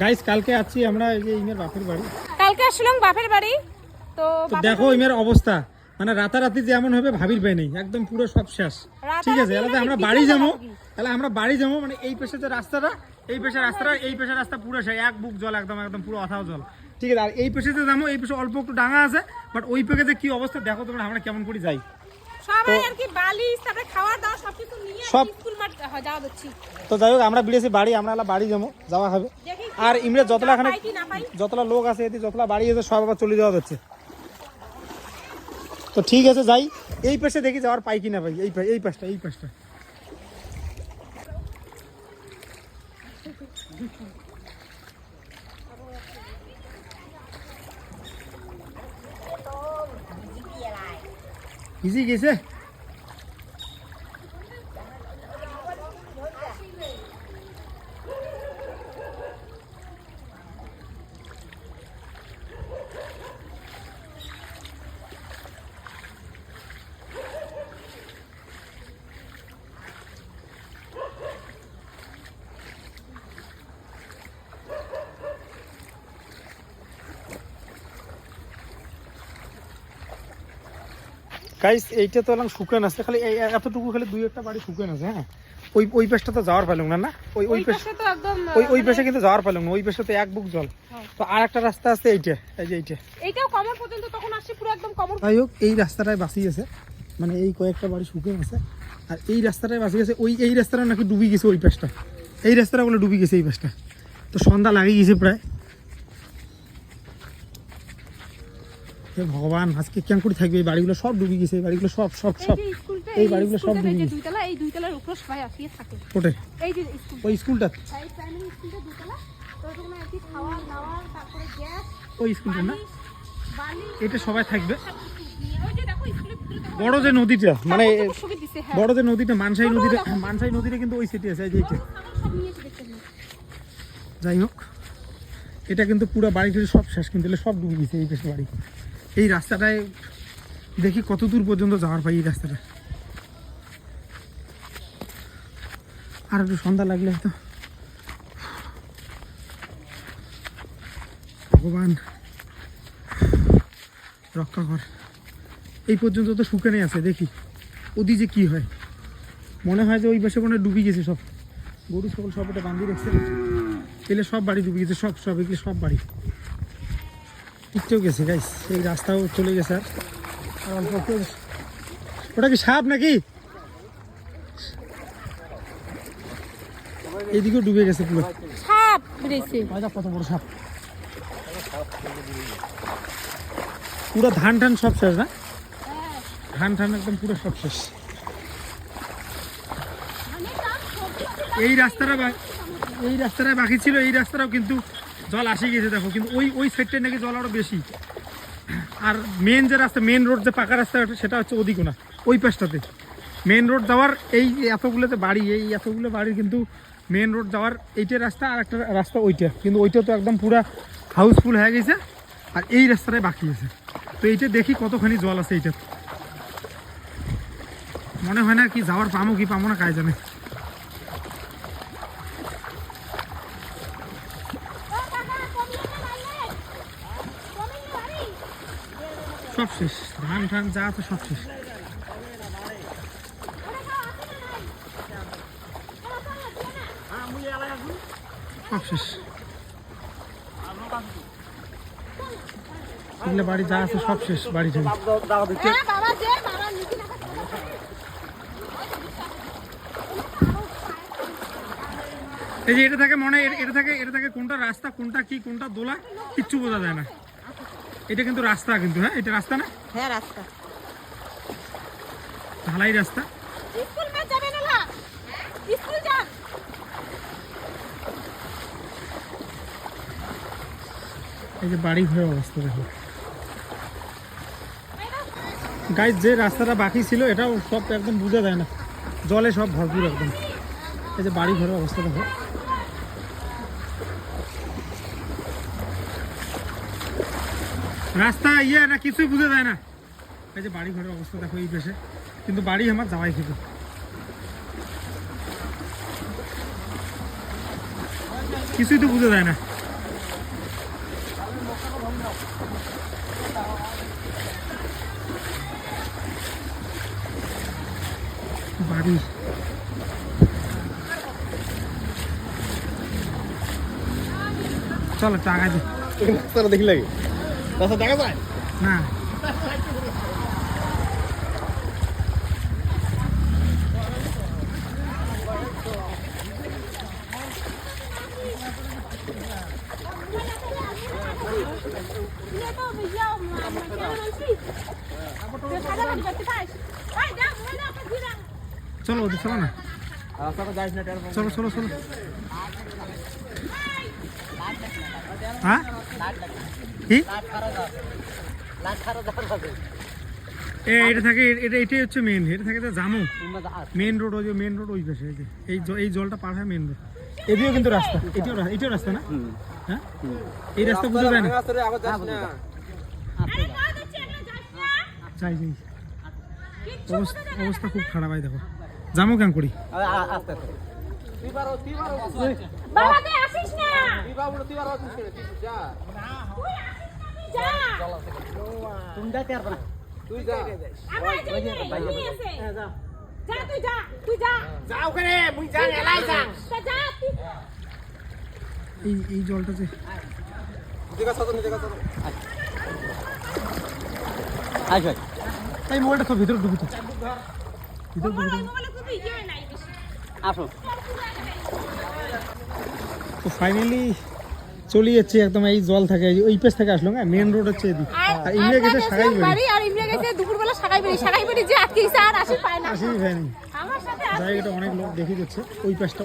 Guys কালকে আছি আমরা এই যে ইমের বাপের বাড়ি। কালকে আসলাম বাপের বাড়ি তো দেখো ইমের অবস্থা। মানে রাতারাতি যেমন হবে ভাবির পাই নেই। একদম পুরো সব শেষ। ঠিক আছে তাহলে আমরা মানে বাড়ি যাব। তাহলে আমরা বাড়ি যাব মানে এই পেশে যে রাস্তাটা এই পেশে রাস্তাটা এই পেশে রাস্তা পুরো সে এক বুক জল একদম একদম পুরো অথাও জল। ঠিক আছে আর এই পেশে যে যাব এই পেশে অল্প একটু ডাঙা আছে বাট ওই পেকে যে কি অবস্থা দেখো তোমরা আমরা কেমন করে যাই। সবাই আর কি বালিশ তারপরে খাওয়ার দাওয়া সবকিছু নিয়ে স্কুল মাঠ হ্যাঁ, যাওয়া তো যাই হোক আমরা বেরিয়েছি বাড়ি আমরা বাড়ি যাব যাওয়া হবে। আর ইমরে যতলা এখানে যতলা লোক আছে এতে যতলা বাড়ি আছে সব আবার চলে যাওয়া যাচ্ছে তো ঠিক আছে যাই। এই পাশে দেখি যাওয়ার পাই কিনা পাই। এই এই পাশটা এই পাশটা। ইজি গেছে? গাইস এইটা তো এলাম শুকান আছে খালি এই এতটুকু খালি দুই একটা বাড়ি শুকান আছে হ্যাঁ? ওই ওই পাশটা তো যাওয়ার পেলাম না না? ওই ওই পাশ ওই ওই মানে- পাশে কিন্তু যাওয়ার পেলাম না ওই পাশে তো এক বুক জল। হ্যাঁ। তো আর একটা রাস্তা আছে এইটা এই যে এইটা। এইটাও কমর পর্যন্ত তখন আসছে পুরো একদম কমর যাই হোক এই রাস্তাটায় বাঁচি গেছে মানে এই কয়েকটা বাড়ি শুকিয়ে গেছে আর এই রাস্তাটায় বাঁচি গেছে ওই এই রাস্তাটা নাকি ডুবি গেছে ওই পাশটা। এই রাস্তাটা বলে ডুবি গেছে এই পাশটা। তো সন্ধ্যা লাগিয়ে গেছে প্রায়। হে ভগবান আজকে কেমন করে থাকবে এই বাড়িগুলো সব ডুবি গেছে এই বাড়িগুলো সব সব এই সব এই বাড়িগুলো সব ডুবে গেছে। দুইতলা এই দুইতলার উপর সবাই আসিয়ে থাকে। এই যে স্কুল ওই স্কুলটা এই প্রাইমারি স্কুলটা দুতলা তো ওখানে আর খাওয়া দাওয়া তারপরে গ্যাস ওই স্কুলটা না? এটা সবাই থাকবে। বড় যে নদীটা মানে হ্যাঁ। বড় যে নদীটা মানসাই নদীটা মানসাই নদীটা কিন্তু ওই সিটি আছে এই যে এইটা যাই হোক এটা কিন্তু পুরো বাড়ি সব শেষ কিন্তু সব ডুবে গেছে এই পেশে বাড়ি। এই রাস্তাটায় দেখি কত দূর পর্যন্ত যাওয়ার পাই এই রাস্তাটা। আর একটু সন্ধ্যা লাগলে তো ভগবান। রক্ষা কর। এই পর্যন্ত তো শুকানে আছে, দেখি। ওদি যে কি হয়। মনে হয় যে ওই পাশে মনে ডুবে গেছে সব। গরু সকল সব এটা বান্ধিয়ে রেখেছে। এলে সব বাড়ি ডুবে গেছে, সব সব, এগুলো সব বাড়ি। উঠতেও গেছে গাইস এই রাস্তাও চলে গেছে আর। অল্প ওটা কি সাপ নাকি? এইদিকেও ডুবে গেছে পুরো। সাপ কত বড় সাপ। পুরো ধান টান সব শেষ না? ধান টান একদম পুরো সব শেষ। এই রাস্তাটা এই রাস্তাটা বাকি ছিল এই রাস্তাটাও কিন্তু জল আসে গেছে দেখো, কিন্তু ওই ওই সাইডটায় নাকি জল আরও বেশি। আর মেন যে রাস্তা মেন রোড যে পাকা রাস্তা, সেটা হচ্ছে ওদিকে না ওই পাশটাতে। মেন রোড যাওয়ার এই এতগুলোতে বাড়ি, এই এতগুলো বাড়ি কিন্তু মেন রোড যাওয়ার এইটা রাস্তা আর একটা রাস্তা ওইটা। কিন্তু ওইটা তো একদম পুরা হাউসফুল হয়ে গেছে, আর এই রাস্তাটাই বাকি আছে। তো এইটা দেখি কতখানি জল আছে এইটা মনে হয় না কি যাওয়ার পামো কি পামো না কাজ জানে। সব শেষ। ধান যা আছে সব শেষ। বাড়ি যা আছে সব শেষ, বাড়ি রাখা এই যে এটা থাকে মনে, এটা থাকে এটা থাকে কোনটা রাস্তা, কোনটা কি, কোনটা দোলা, কিচ্ছু বোঝা যায় না। এটা কিন্তু রাস্তা কিন্তু হ্যাঁ? এটা রাস্তা না? হ্যাঁ রাস্তা। ঢালাই রাস্তা। স্কুল মে যাবে না না স্কুল যান এই যে বাড়ি ঘরের অবস্থা দেখো। গাইজ যে রাস্তাটা বাকি ছিল এটাও সব একদম বোঝা যায় না। জলে সব ভরপুর একদম। এই যে বাড়ি ঘরের অবস্থা দেখো। রাস্তা ইয়ে না, কিছুই বোঝা যায় না। এই যে বাড়ি ঘরের অবস্থা দেখো এই পেশে। কিন্তু বাড়ি আমার যাওয়াই খেতে কিছুই তো বুঝে যায় না। বাড়ি। চলো টাকা দি। রাস্তাটা দেখি লাগে। দেখা যায় না। চলো ওদের চলো না। চলো চলো চলো। হ্যাঁ? এটা থাকে এটা এটাই হচ্ছে মেন এটা থাকে রোড ওই রোড ওই এই এই জলটা হয় রোড কিন্তু রাস্তা এটিও রাস্তা না? হ্যাঁ? এই রাস্তা না? যাই যাই অবস্থা খুব খারাপ হয় দেখো। জামু কেন করি? বাবা তুমি যাইতে পারবে তুই যা। আমরা যাই নি এসে যা তুই যা তুই যা। যা ওখানে মুই যা এলাই যা। তা যা তুই এই এই জলটা যে দেখা সাথে দেখা সাথে আই ভাই এই মোবাইলটা তো ভিতরে ঢুকিত ভিতরে আসো। তো ফাইনালি চলে যাচ্ছে একদম এই জল থাকে ওই পেস থেকে আসলো না মেন রোড হচ্ছে এদিকে। আর ইন্ডিয়া গেছে সাগাই বাড়ি। আর ইমরা গেছে দুপুরবেলা সাগাই বাড়ি। সাগাই বাড়ি যে আসি পায় না। আসি পায় না। আমার সাথে জায়গাটা অনেক লোক দেখে যাচ্ছে ওই পাশটা